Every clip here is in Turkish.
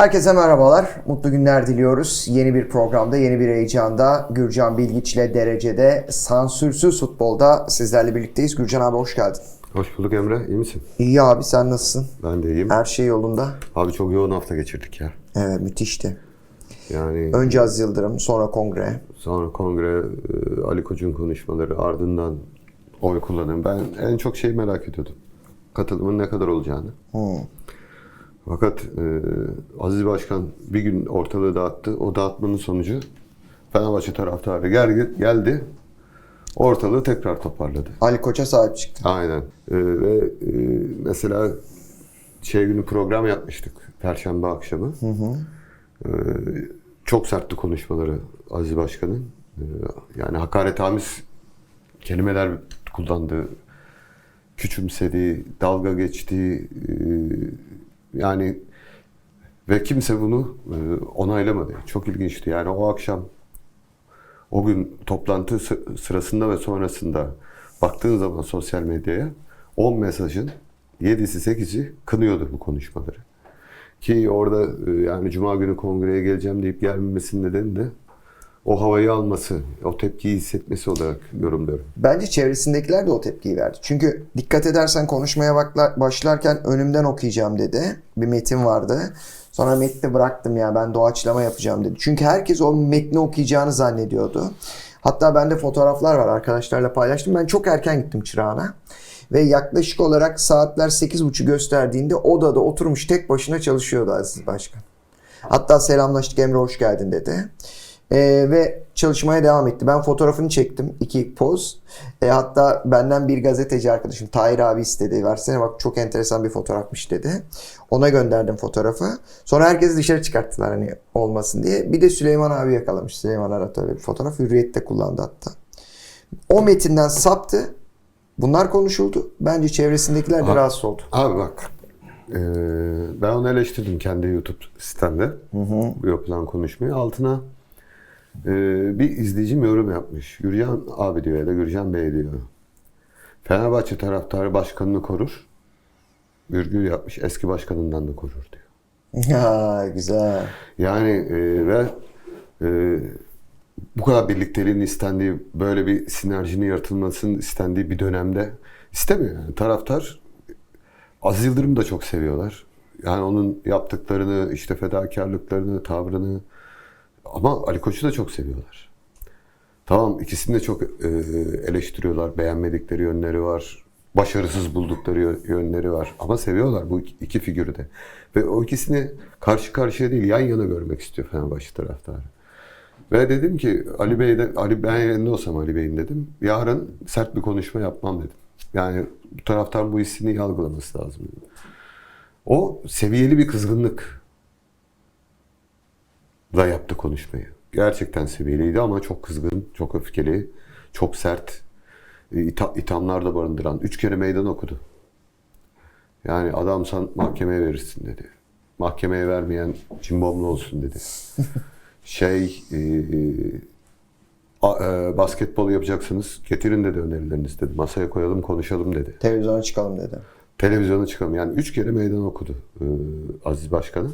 Herkese merhabalar, mutlu günler diliyoruz. Yeni bir programda, yeni bir heyecanda Gürcan Bilgiç'le derecede sansürsüz futbolda sizlerle birlikteyiz. Gürcan abi hoş geldin. Hoş bulduk Emre. İyi misin? İyi abi sen nasılsın? Ben de iyiyim. Her şey yolunda. Abi çok yoğun hafta geçirdik ya. Evet müthişti. Yani Önce Aziz Yıldırım, sonra kongre. sonra kongre, e, Ali Koç'un konuşmaları, ardından oy kullanım. Ben en çok şeyi merak ediyordum. Katılımın ne kadar olacağını. Fakat e, Aziz Başkan bir gün ortalığı dağıttı. O dağıtmanın sonucu Fenerbahçe taraftarı gel, geldi. Ortalığı tekrar toparladı. Ali Koç'a sahip çıktı. Aynen. Ee, ve e, mesela şey günü program yapmıştık. Perşembe akşamı. Ee, çok sertti konuşmaları Aziz Başkan'ın. Ee, yani hakaretamiz kelimeler kullandı. Küçümsedi, dalga geçti. Ee, yani ve kimse bunu e, onaylamadı. Çok ilginçti. Yani o akşam o gün toplantı sı- sırasında ve sonrasında baktığın zaman sosyal medyaya 10 mesajın 7'si 8'i kınıyordu bu konuşmaları. Ki orada e, yani Cuma günü kongreye geleceğim deyip gelmemesinin nedeni de o havayı alması, o tepkiyi hissetmesi olarak yorumluyorum. Bence çevresindekiler de o tepkiyi verdi. Çünkü dikkat edersen konuşmaya başlarken önümden okuyacağım dedi. Bir metin vardı. Sonra metni bıraktım ya ben doğaçlama yapacağım dedi. Çünkü herkes o metni okuyacağını zannediyordu. Hatta bende fotoğraflar var arkadaşlarla paylaştım. Ben çok erken gittim çırağına. Ve yaklaşık olarak saatler 8.30 gösterdiğinde odada oturmuş tek başına çalışıyordu Aziz Başkan. Hatta selamlaştık Emre hoş geldin dedi. Ee, ve çalışmaya devam etti. Ben fotoğrafını çektim. iki poz. Ee, hatta benden bir gazeteci arkadaşım Tahir abi istedi. Versene bak çok enteresan bir fotoğrafmış dedi. Ona gönderdim fotoğrafı. Sonra herkesi dışarı çıkarttılar hani olmasın diye. Bir de Süleyman abi yakalamış. Süleyman Arat öyle bir fotoğraf. Hürriyet'te kullandı hatta. O metinden saptı. Bunlar konuşuldu. Bence çevresindekiler de Abi- rahatsız oldu. Abi bak, e, ben onu eleştirdim kendi YouTube sitemde. Bu yapılan konuşmayı. Altına e, bir izleyicim yorum yapmış. Gürcan abi diyor ya da Gürcan Bey diyor. Fenerbahçe taraftarı başkanını korur. Virgül yapmış. Eski başkanından da korur diyor. Ha, güzel. Yani e, ve e, bu kadar birlikteliğin istendiği, böyle bir sinerjinin yaratılmasının istendiği bir dönemde istemiyor. Yani taraftar Aziz Yıldırım'ı da çok seviyorlar. Yani onun yaptıklarını, işte fedakarlıklarını, tavrını ama Ali Koç'u da çok seviyorlar. Tamam ikisini de çok e, eleştiriyorlar. Beğenmedikleri yönleri var. Başarısız buldukları yö- yönleri var. Ama seviyorlar bu iki, figürü de. Ve o ikisini karşı karşıya değil yan yana görmek istiyor Fenerbahçe taraftarı. Ve dedim ki Ali Bey'de Ali ben yerinde olsam Ali Bey'in dedim. Yarın sert bir konuşma yapmam dedim. Yani taraftar bu hissini algılaması lazım dedim. O seviyeli bir kızgınlık da yaptı konuşmayı. Gerçekten seviyeliydi ama çok kızgın, çok öfkeli, çok sert, e, ita- ithamlar da barındıran. Üç kere meydan okudu. Yani adamsan mahkemeye verirsin dedi. Mahkemeye vermeyen cimbomlu olsun dedi. şey, e, a- e, basketbol yapacaksınız, getirin dedi önerilerinizi dedi. Masaya koyalım, konuşalım dedi. Televizyona çıkalım dedi. Televizyona çıkalım. Yani üç kere meydan okudu e, Aziz Başkan'ı.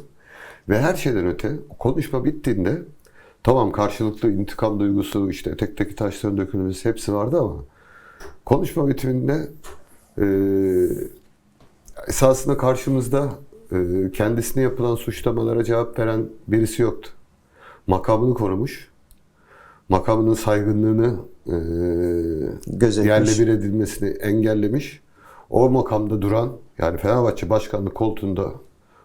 Ve her şeyden öte konuşma bittiğinde tamam karşılıklı intikam duygusu işte tek tek taşların dökülmesi hepsi vardı ama konuşma bitiminde e, esasında karşımızda e, kendisine yapılan suçlamalara cevap veren birisi yoktu. Makamını korumuş. Makamının saygınlığını e, Gözetmiş. yerle bir edilmesini engellemiş. O makamda duran yani Fenerbahçe başkanlık koltuğunda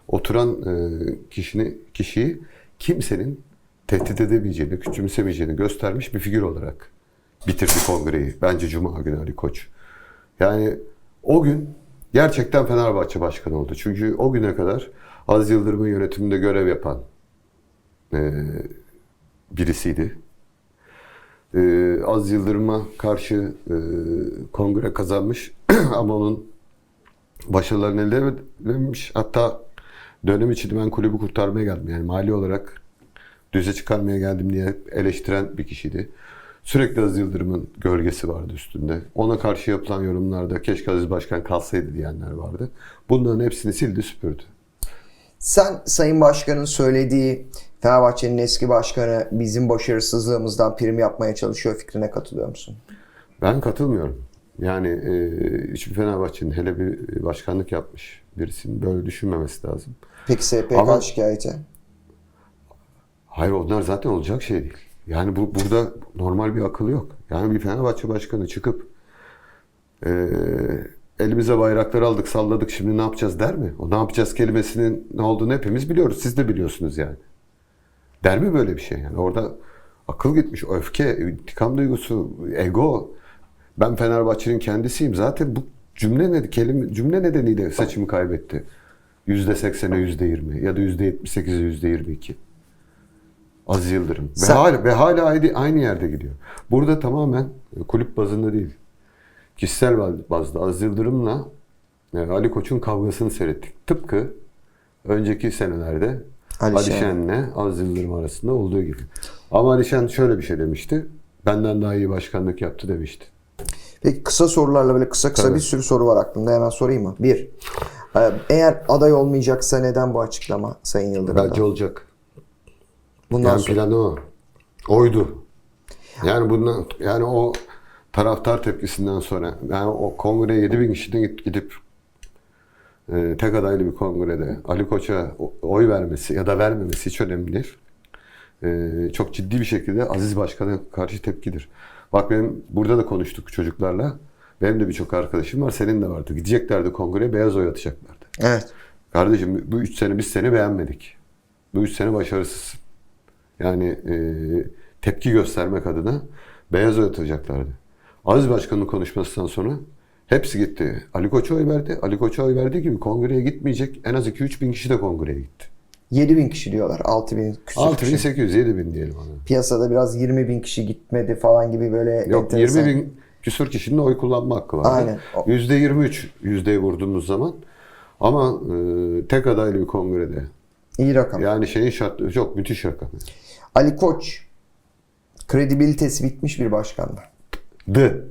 oturan e, kişini kişiyi kimsenin tehdit edemeyeceğini, küçümsemeyeceğini göstermiş bir figür olarak bitirdi kongreyi. Bence Cuma günü Ali Koç. Yani o gün gerçekten Fenerbahçe başkanı oldu. Çünkü o güne kadar Aziz Yıldırım'ın yönetiminde görev yapan e, birisiydi. Ee, Az Yıldırım'a karşı e, kongre kazanmış ama onun başarılarını elde edememiş. Hatta dönem içinde ben kulübü kurtarmaya geldim. Yani mali olarak düze çıkarmaya geldim diye eleştiren bir kişiydi. Sürekli Aziz Yıldırım'ın gölgesi vardı üstünde. Ona karşı yapılan yorumlarda keşke Aziz Başkan kalsaydı diyenler vardı. Bunların hepsini sildi süpürdü. Sen Sayın Başkan'ın söylediği Fenerbahçe'nin eski başkanı bizim başarısızlığımızdan prim yapmaya çalışıyor fikrine katılıyor musun? Ben katılmıyorum. Yani e, hiçbir Fenerbahçe'nin hele bir başkanlık yapmış birisinin böyle düşünmemesi lazım. Peki SPK Ama- şikayeti? Hayır onlar zaten olacak şey değil. Yani bu burada normal bir akıl yok. Yani bir Fenerbahçe başkanı çıkıp e, elimize bayraklar aldık salladık şimdi ne yapacağız der mi? O ne yapacağız kelimesinin ne olduğunu hepimiz biliyoruz. Siz de biliyorsunuz yani. Der mi böyle bir şey yani? Orada akıl gitmiş, öfke, intikam duygusu, ego. Ben Fenerbahçe'nin kendisiyim. Zaten bu cümle ne, kelime, cümle nedeniyle seçimi kaybetti. Yüzde seksene yüzde yirmi ya da yüzde yetmiş sekize yüzde yirmi iki. Aziz Yıldırım. Ve Sen- hala, ve hala aynı, yerde gidiyor. Burada tamamen kulüp bazında değil. Kişisel bazda Aziz Yıldırım'la e, Ali Koç'un kavgasını seyrettik. Tıpkı önceki senelerde Ali Ali, Şen. Şen'le Aziz Yıldırım arasında olduğu gibi. Ama Ali Şen şöyle bir şey demişti. Benden daha iyi başkanlık yaptı demişti. Peki kısa sorularla böyle kısa kısa Tabii. bir sürü soru var aklımda hemen sorayım mı? Bir, e, eğer aday olmayacaksa neden bu açıklama Sayın Yıldırım'dan? Belki olacak. Bundan yani sonra. planı o. Oydu. Yani bundan yani o taraftar tepkisinden sonra yani o kongreye 7000 kişiden gidip e, tek adaylı bir kongrede Ali Koç'a oy vermesi ya da vermemesi hiç önemli değil. E, çok ciddi bir şekilde Aziz Başkan'a karşı tepkidir. Bak benim burada da konuştuk çocuklarla. Benim de birçok arkadaşım var. Senin de vardı. Gideceklerdi kongreye beyaz oy atacaklardı. Evet. Kardeşim bu üç sene biz seni beğenmedik. Bu üç sene başarısızsın. Yani e, tepki göstermek adına beyaz oy atacaklardı. Aziz Başkan'ın konuşmasından sonra hepsi gitti. Ali Koç'a oy verdi. Ali Koç'a oy verdiği gibi kongreye gitmeyecek. En az 2-3 bin kişi de kongreye gitti. 7 bin kişi diyorlar. 6 bin küsur kişi. 6800, 7 bin diyelim ona. Piyasada biraz 20 bin kişi gitmedi falan gibi böyle Yok enteresan. 20 bin küsur kişinin oy kullanma hakkı var. Aynen. O- %23 yüzdeye vurduğumuz zaman ama e, tek adaylı bir kongrede İyi rakam. yani şeyin şartları çok müthiş rakam. Ali Koç kredibilitesi bitmiş bir başkan mı? D.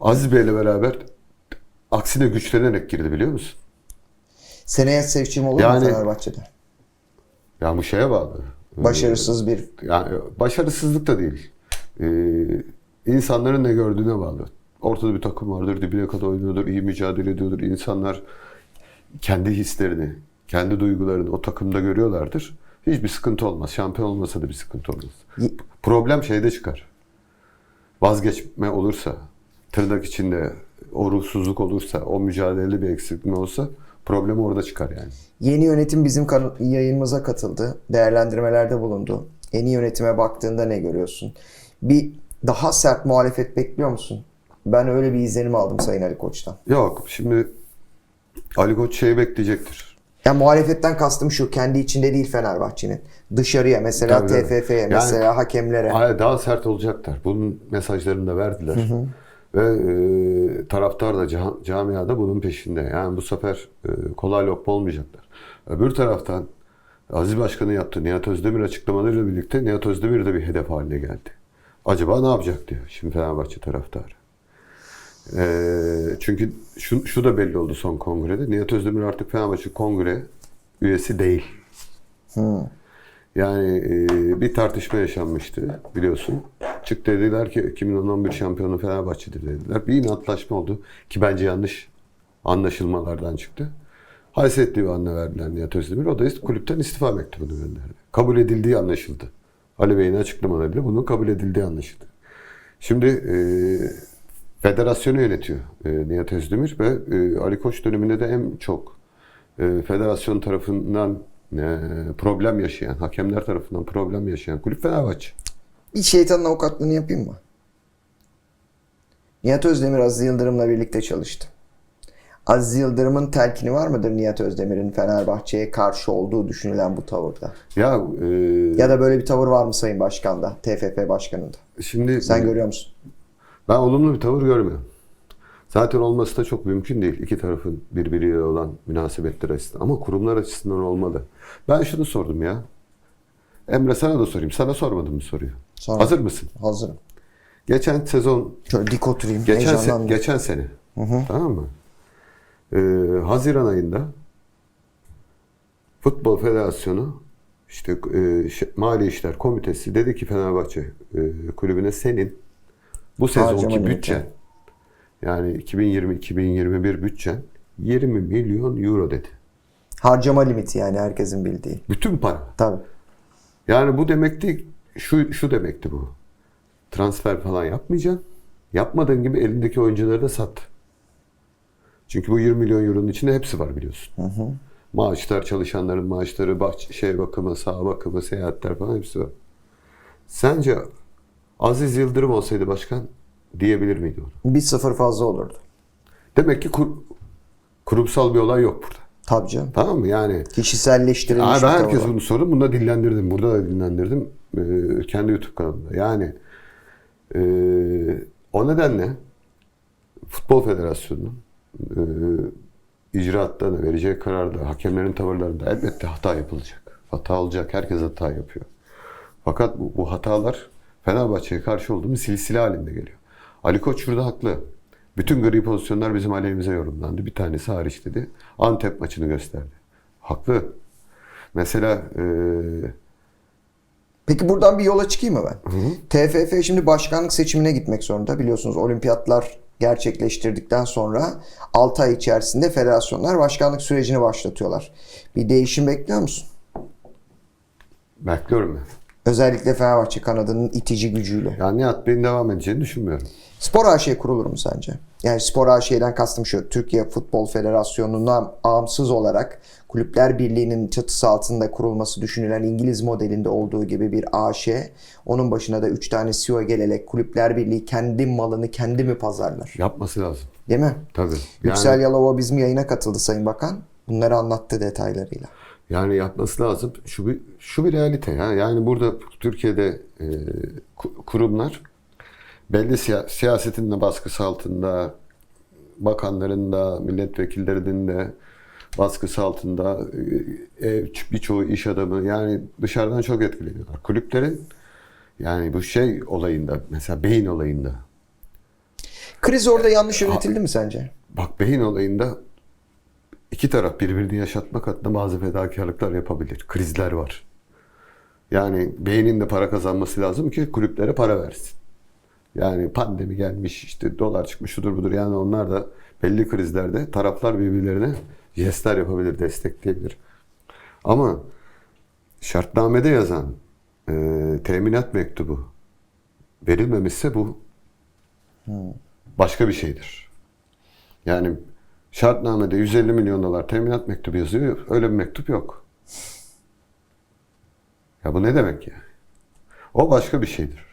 Aziz Bey'le beraber aksine güçlenerek girdi biliyor musun? Seneye seçim olur Yani- mu Fenerbahçe'de? Ya bu şeye bağlı. Başarısız bir Yani başarısızlık da değil. Ee, insanların ne gördüğüne bağlı. Ortada bir takım vardır, dibine kadar oynuyordur, iyi mücadele ediyordur. İnsanlar kendi hislerini, kendi duygularını o takımda görüyorlardır. Hiçbir sıkıntı olmaz. Şampiyon olmasa da bir sıkıntı olmaz. Problem şeyde çıkar. Vazgeçme olursa, tırnak içinde o ruhsuzluk olursa, o mücadeleli bir eksikliği olsa problem orada çıkar yani. Yeni yönetim bizim yayınımıza katıldı. Değerlendirmelerde bulundu. Yeni yönetime baktığında ne görüyorsun? Bir daha sert muhalefet bekliyor musun? Ben öyle bir izlenim aldım Sayın Ali Koç'tan. Yok şimdi Ali Koç şeyi bekleyecektir. Yani muhalefetten kastım şu kendi içinde değil Fenerbahçe'nin. Dışarıya mesela Tabii. TFF'ye Yani- mesela hakemlere. Hayır, daha sert olacaklar. Bunun mesajlarını da verdiler. Ve e, taraftar da ca- camiada bunun peşinde. Yani bu sefer e, kolay lokma olmayacaklar. Öbür taraftan Aziz Başkan'ın yaptığı Nihat Özdemir açıklamalarıyla birlikte Nihat Özdemir de bir hedef haline geldi. Acaba ne yapacak diyor şimdi Fenerbahçe taraftarı. E, çünkü şu, şu da belli oldu son kongrede. Nihat Özdemir artık Fenerbahçe kongre üyesi değil. Yani e, bir tartışma yaşanmıştı biliyorsun. Çıktı dediler ki 2011 şampiyonu Fenerbahçe'dir dediler. Bir inatlaşma oldu ki bence yanlış anlaşılmalardan çıktı. Haysiyetli bir anla verdiler Nihat Özdemir. O da kulüpten istifa mektubunu gönderdi. Kabul edildiği anlaşıldı. Ali Bey'in açıklamalarıyla bunun kabul edildiği anlaşıldı. Şimdi e, federasyonu yönetiyor e, Nihat Özdemir ve e, Ali Koç döneminde de en çok e, federasyon tarafından e, problem yaşayan, hakemler tarafından problem yaşayan kulüp Fenerbahçe. Bir şeytanın avukatlığını yapayım mı? Nihat Özdemir Aziz Yıldırım'la birlikte çalıştı. Aziz Yıldırım'ın telkini var mıdır Nihat Özdemir'in Fenerbahçe'ye karşı olduğu düşünülen bu tavırda? Ya e, Ya da böyle bir tavır var mı Sayın Başkan'da, TFF Başkanı'nda? şimdi Sen görüyor musun? ben olumlu bir tavır görmüyorum. Zaten olması da çok mümkün değil. İki tarafın birbiriyle olan münasebetler açısından. Ama kurumlar açısından olmalı. Ben şunu sordum ya. Emre sana da sorayım. Sana sormadım mı soruyu? Sor. Hazır mısın? Hazırım. Geçen sezon Şöyle dik oturayım. Geçen, se- geçen sene. Tamam mı? Ee, Haziran ayında Futbol Federasyonu işte e, Mali İşler Komitesi dedi ki Fenerbahçe e, kulübüne senin bu sezonki bütçen yani 2020-2021 bütçen 20 milyon euro dedi. Harcama limiti yani herkesin bildiği. Bütün para. Tabii. Yani bu demekti şu şu demekti bu. Transfer falan yapmayacaksın. Yapmadığın gibi elindeki oyuncuları da sat. Çünkü bu 20 milyon euronun içinde hepsi var biliyorsun. Maaşlar, çalışanların maaşları, bahçe, şey bakımı, saha bakımı, seyahatler falan hepsi var. Sence Aziz Yıldırım olsaydı başkan diyebilir miydi onu? Bir sıfır fazla olurdu. Demek ki kur- kurumsal bir olay yok burada. Tabii canım. Tamam mı? Yani Kişiselleştirilmiş Abi herkes bunu sordu. Bunu da dillendirdim. Burada da dillendirdim. Ee, kendi YouTube kanalımda. Yani e, o nedenle Futbol Federasyonu'nun e, icraatlarına vereceği kararda, hakemlerin tavırlarında elbette hata yapılacak. Hata olacak. Herkes hata yapıyor. Fakat bu, bu hatalar Fenerbahçe'ye karşı olduğumuz silsile halinde geliyor. Ali Koç şurada haklı. Bütün gri pozisyonlar bizim aleyhimize yorumlandı. Bir tanesi hariç dedi. Antep maçını gösterdi. Haklı. Mesela e, Peki buradan bir yola çıkayım mı ben? TFF şimdi başkanlık seçimine gitmek zorunda. Biliyorsunuz olimpiyatlar gerçekleştirdikten sonra 6 ay içerisinde federasyonlar başkanlık sürecini başlatıyorlar. Bir değişim bekliyor musun? bekliyorum ben. Özellikle Fenerbahçe kanadının itici gücüyle. Yani Nihat Bey'in devam edeceğini düşünmüyorum. Spor AŞ kurulur mu sence? Yani Spor AŞ'den kastım şu. Türkiye Futbol Federasyonu'ndan bağımsız olarak Kulüpler Birliği'nin çatısı altında kurulması düşünülen İngiliz modelinde olduğu gibi bir AŞ. Onun başına da 3 tane CEO gelerek Kulüpler Birliği kendi malını kendi mi pazarlar? Yapması lazım. Değil mi? Tabii. Yüksel Yani, Yalova bizim yayına katıldı Sayın Bakan. Bunları anlattı detaylarıyla. yani yapması lazım. Şu bir, şu bir realite ya. Yani burada Türkiye'de e, ku- kurumlar belli siya- siyasetin de baskısı altında, bakanların da, milletvekillerinin de baskısı altında e, e, birçoğu iş adamı yani dışarıdan çok etkileniyorlar. Kulüplerin yani bu şey olayında mesela beyin olayında Kriz orada yanlış yönetildi mi sence? Bak beyin olayında iki taraf birbirini yaşatmak adına bazı fedakarlıklar yapabilir. Krizler var. Yani beynin de para kazanması lazım ki kulüplere para versin. Yani pandemi gelmiş işte dolar çıkmış şudur budur yani onlar da belli krizlerde taraflar birbirlerine jestler yapabilir, destekleyebilir. Ama şartnamede yazan e, teminat mektubu verilmemişse bu başka bir şeydir. Yani şartnamede 150 milyon dolar teminat mektubu yazıyor. Öyle bir mektup yok. Ya bu ne demek ya? O başka bir şeydir.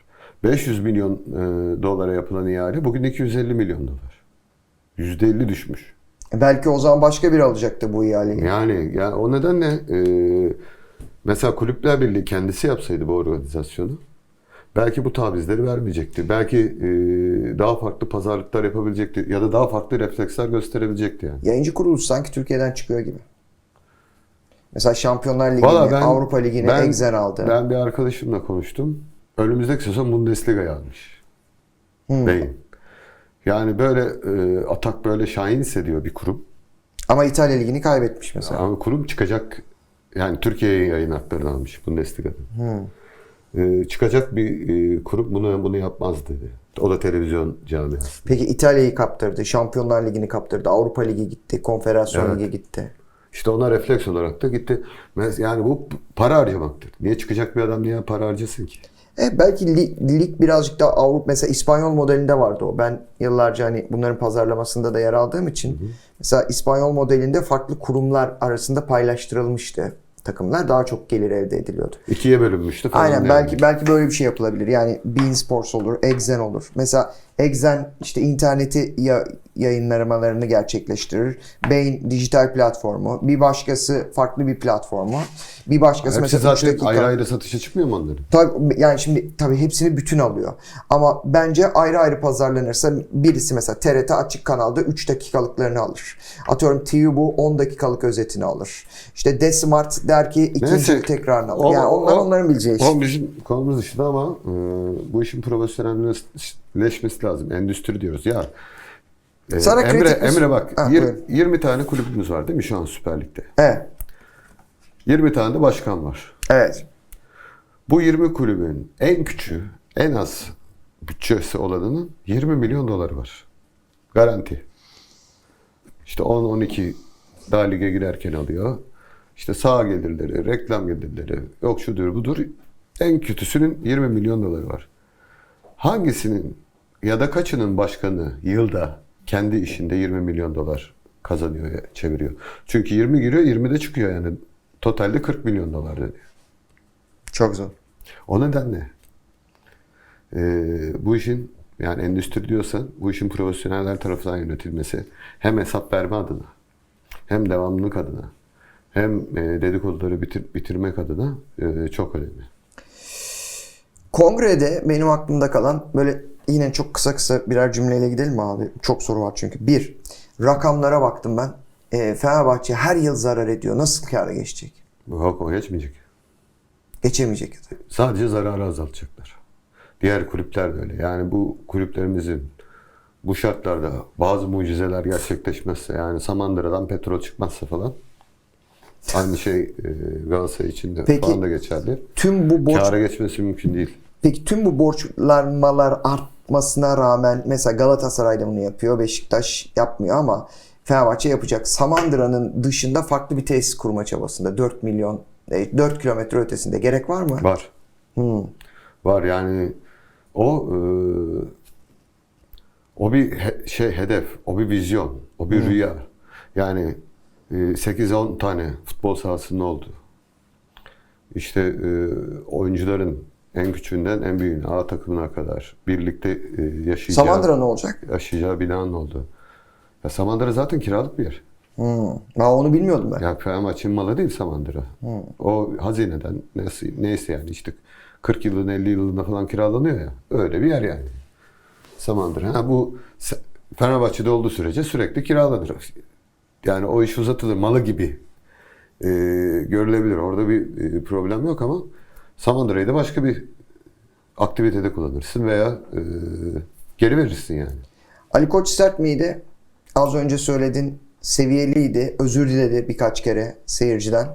500 milyon e, dolara yapılan ihale bugün 250 milyon dolar. %50 düşmüş. E Belki o zaman başka biri alacaktı bu ihaleyi. Yani yani o nedenle e, mesela Kulüpler Birliği kendisi yapsaydı bu organizasyonu belki bu tavizleri vermeyecekti. Belki e, daha farklı pazarlıklar yapabilecekti ya da daha farklı refleksler gösterebilecekti yani. Yayıncı kuruluş sanki Türkiye'den çıkıyor gibi. Mesela Şampiyonlar Ligi'ni, Avrupa Ligi'ni Exen aldı. Ben bir arkadaşımla konuştum. Önümüzdeki sezon Bundesliga'yı almış. Hmm. Beyin. Yani böyle e, atak böyle şahin hissediyor bir kurum. Ama İtalya Ligi'ni kaybetmiş mesela. Ama kurum çıkacak yani Türkiye'ye yayın haklarını almış Bundesliga'dan. E, çıkacak bir e, kurum bunu bunu yapmaz dedi. O da televizyon camiası. Peki İtalya'yı kaptırdı, Şampiyonlar Ligi'ni kaptırdı, Avrupa Ligi gitti, Konfederasyon Evet. Ligi gitti. İşte ona refleks olarak da gitti. Yani bu para harcamaktır. Niye çıkacak bir adam niye para harcasın ki? E belki li- lig birazcık daha Avrupa mesela İspanyol modelinde vardı o. Ben yıllarca hani bunların pazarlamasında da yer aldığım için mesela İspanyol modelinde farklı kurumlar arasında paylaştırılmıştı takımlar daha çok gelir elde ediliyordu. İkiye bölünmüştü falan. Aynen yani. belki belki böyle bir şey yapılabilir. Yani Bein Sports olur, Exen olur. Mesela Exen işte interneti ya, yayınlamalarını gerçekleştirir. Bein dijital platformu, bir başkası farklı bir platformu, bir başkası Hepsi mesela zaten dakika. ayrı ayrı satışa çıkmıyor mu onların? Tabii, yani şimdi tabii hepsini bütün alıyor. Ama bence ayrı ayrı pazarlanırsa birisi mesela TRT açık kanalda 3 dakikalıklarını alır. Atıyorum TV bu 10 dakikalık özetini alır. İşte Desmart der ki ikinci Neyse, tekrarını alır. o- yani onlar o- onların bileceği iş. O bizim konumuz dışında ama e, bu işin profesyonelleşmesi lazım. Endüstri diyoruz ya. e, Sana Emre, Emre bak Ha, yir- buyurun. 20 tane kulübümüz var değil mi şu an Süper Lig'de? Evet. 20 tane de başkan var. Evet. Bu 20 kulübün en küçüğü, en az bütçesi olanının 20 milyon doları var. Garanti. İşte 10-12 daha lige girerken alıyor. İşte sağ gelirleri, reklam gelirleri, yok şudur budur. En kötüsünün 20 milyon doları var. Hangisinin ya da kaçının başkanı yılda kendi işinde 20 milyon dolar kazanıyor, çeviriyor. Çünkü 20 giriyor, 20 de çıkıyor yani. Totalde 40 milyon dolar dedi. Çok zor. O nedenle e, bu işin yani endüstri diyorsan bu işin profesyoneller tarafından yönetilmesi hem hesap verme adına hem devamlılık adına hem e, dedikoduları bitir, bitirmek adına e, çok önemli. Kongrede benim aklımda kalan böyle yine çok kısa kısa birer cümleyle gidelim mi abi? Çok soru var çünkü. Bir, rakamlara baktım ben. E, Fenerbahçe her yıl zarar ediyor. Nasıl kâra geçecek? O geçmeyecek. Geçemeyecek. Sadece zararı azaltacaklar. Diğer kulüpler de öyle. Yani bu kulüplerimizin bu şartlarda bazı mucizeler gerçekleşmezse yani Samandıra'dan petrol çıkmazsa falan aynı şey e, Galatasaray için de Peki, falan da geçerli. Tüm bu borç Kâra geçmesi mümkün değil. Peki tüm bu borçlanmalar artmasına rağmen mesela Galatasaray da bunu yapıyor. Beşiktaş yapmıyor ama Fenerbahçe yapacak. Samandıra'nın dışında farklı bir tesis kurma çabasında. 4 milyon, e, 4 kilometre ötesinde. Gerek var mı? Var. Var yani o e, o bir he- şey hedef, o bir vizyon, o bir rüya. Yani e, 8-10 tane futbol sahasının oldu. İşte e, oyuncuların en küçüğünden en büyüğüne, A takımına kadar birlikte e, yaşayacağı, Samandıra ne olacak? yaşayacağı binanın oldu. Ya Samandıra zaten kiralık bir yer. Hmm. Ben onu bilmiyordum ben. Ya Fenerbahçe'nin malı değil Samandıra. O hazineden neyse, neyse yani işte 40 yılın 50 yılında falan kiralanıyor ya. Öyle bir yer yani. Samandıra. Ha, bu Fenerbahçe'de olduğu sürece sürekli kiralanır. Yani o iş uzatılır. Malı gibi e, görülebilir. Orada bir e, problem yok ama Samandıra'yı da başka bir aktivitede kullanırsın veya e, geri verirsin yani. Ali Koç sert miydi? Az önce söyledin seviyeliydi. Özür diledi birkaç kere seyirciden.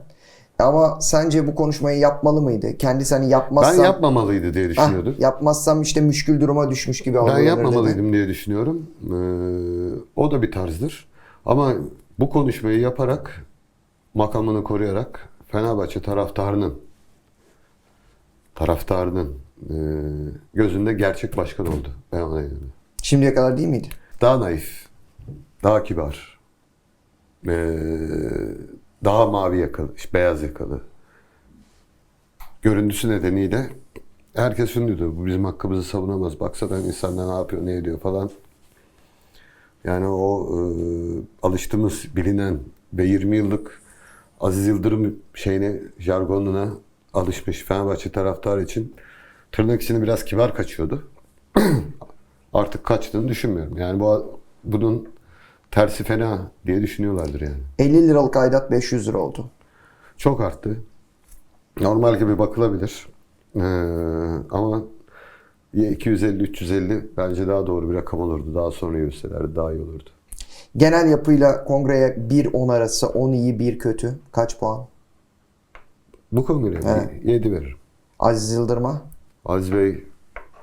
Ama sence bu konuşmayı yapmalı mıydı? Kendisi hani Ben yapmazsam... yapmamalıydı diye Ah, düşünüyordum. yapmazsam işte müşkül duruma düşmüş gibi Ben algılanır dedi. yapmamalıydım diye düşünüyorum. Ee, o da bir tarzdır. Ama bu konuşmayı yaparak, makamını koruyarak Fenerbahçe taraftarının taraftarının e, gözünde gerçek başkan oldu. Ben ona inanıyorum. Şimdiye kadar değil miydi? Daha naif, daha kibar, ee, daha mavi yakalı, beyaz yakalı. Görüntüsü nedeniyle herkes şunu diyordu, bu bizim hakkımızı savunamaz. Baksana insanlar ne yapıyor, ne ediyor falan. Yani o e, alıştığımız, bilinen ve 20 yıllık Aziz Yıldırım şeyine, jargonuna alışmış Fenerbahçe taraftarı için tırnak içinde biraz kibar kaçıyordu artık kaçtığını düşünmüyorum. Yani bu bunun tersi fena diye düşünüyorlardır yani. 50 liralık aidat 500 lira oldu. Çok arttı. Normal gibi bakılabilir. Ee, ama ya 250-350 bence daha doğru bir rakam olurdu. Daha sonra yürüselerdi daha iyi olurdu. Genel yapıyla kongreye 1-10 arası 10 iyi 1 kötü. Kaç puan? Bu konuya Evet. 7 veririm. Aziz Yıldırım'a, Aziz Bey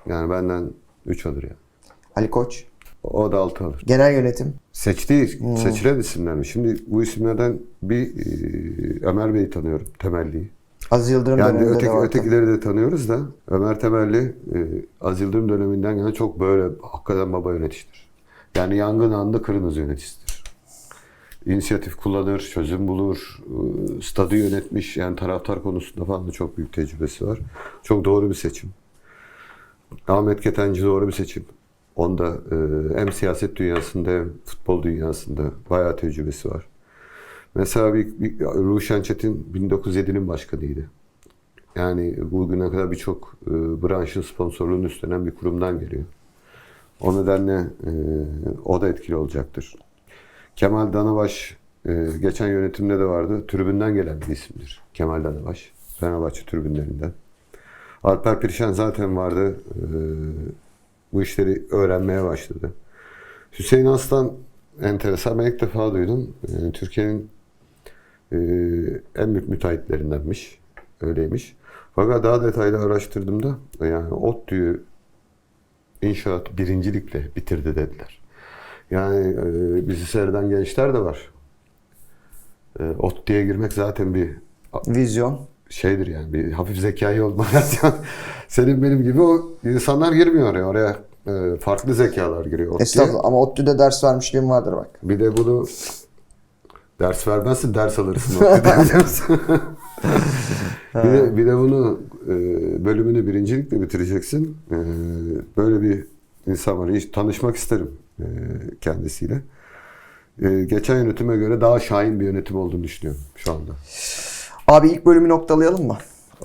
yani benden 3 alır yani. Ali Koç. O da 6 alır. Genel yönetim. Seçtiği, seçilen isimler mi? Şimdi bu isimlerden bir e, Ömer Bey'i tanıyorum. Temelli'yi. Aziz Yıldırım Yani döneminde öteki, de vardı. ötekileri de tanıyoruz da Ömer Temelli e, Az Yıldırım döneminden gelen çok böyle hakikaten baba yöneticidir. Yani yangın anında kırmızı yöneticidir. İnisiyatif kullanır, çözüm bulur, e, stadı yönetmiş. Yani taraftar konusunda falan da çok büyük tecrübesi var. Çok doğru bir seçim. Ahmet Ketenci doğru bir seçim. Onda e, hem siyaset dünyasında hem futbol dünyasında bayağı tecrübesi var. Mesela bir, bir Ruşen Çetin 1907'nin başkanıydı. Yani bugüne kadar birçok e, branşın sponsorluğunu üstlenen bir kurumdan geliyor. O nedenle e, o da etkili olacaktır. Kemal Danabaş e, geçen yönetimde de vardı. Tribünden gelen bir isimdir. Kemal Danabaş. Fenerbahçe tribünlerinden. Alper Pirşen zaten vardı. E, bu işleri öğrenmeye başladı. Hüseyin Aslan enteresan. Ben ilk defa duydum. E, Türkiye'nin e, en büyük müteahhitlerindenmiş. Öyleymiş. Fakat daha detaylı araştırdığımda yani ODTÜ'yü inşaat birincilikle bitirdi dediler. Yani e, bizi seyreden gençler de var. E, ODTÜ'ye girmek zaten bir Vizyon. şeydir yani bir hafif zekayı olmalı. Senin benim gibi o insanlar girmiyor oraya. Oraya e, farklı zekalar giriyor. ODTÜ'ye. Estağfurullah ama ODTÜ'de ders vermişliğim vardır bak. Bir de bunu ders vermezsin ders alırsın. Bir, de, bir de bunu e, bölümünü birincilikle bitireceksin. E, böyle bir insan var. Hiç tanışmak isterim e, kendisiyle. E, geçen yönetime göre daha şahin bir yönetim olduğunu düşünüyorum şu anda. Abi ilk bölümü noktalayalım mı?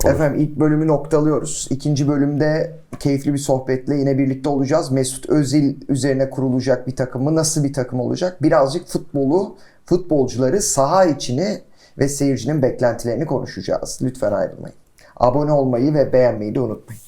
Efendim ilk bölümü noktalıyoruz. İkinci bölümde keyifli bir sohbetle yine birlikte olacağız. Mesut Özil üzerine kurulacak bir takım mı? Nasıl bir takım olacak? Birazcık futbolu, futbolcuları, saha içini ve seyircinin beklentilerini konuşacağız. Lütfen ayrılmayın. Abone olmayı ve beğenmeyi de unutmayın.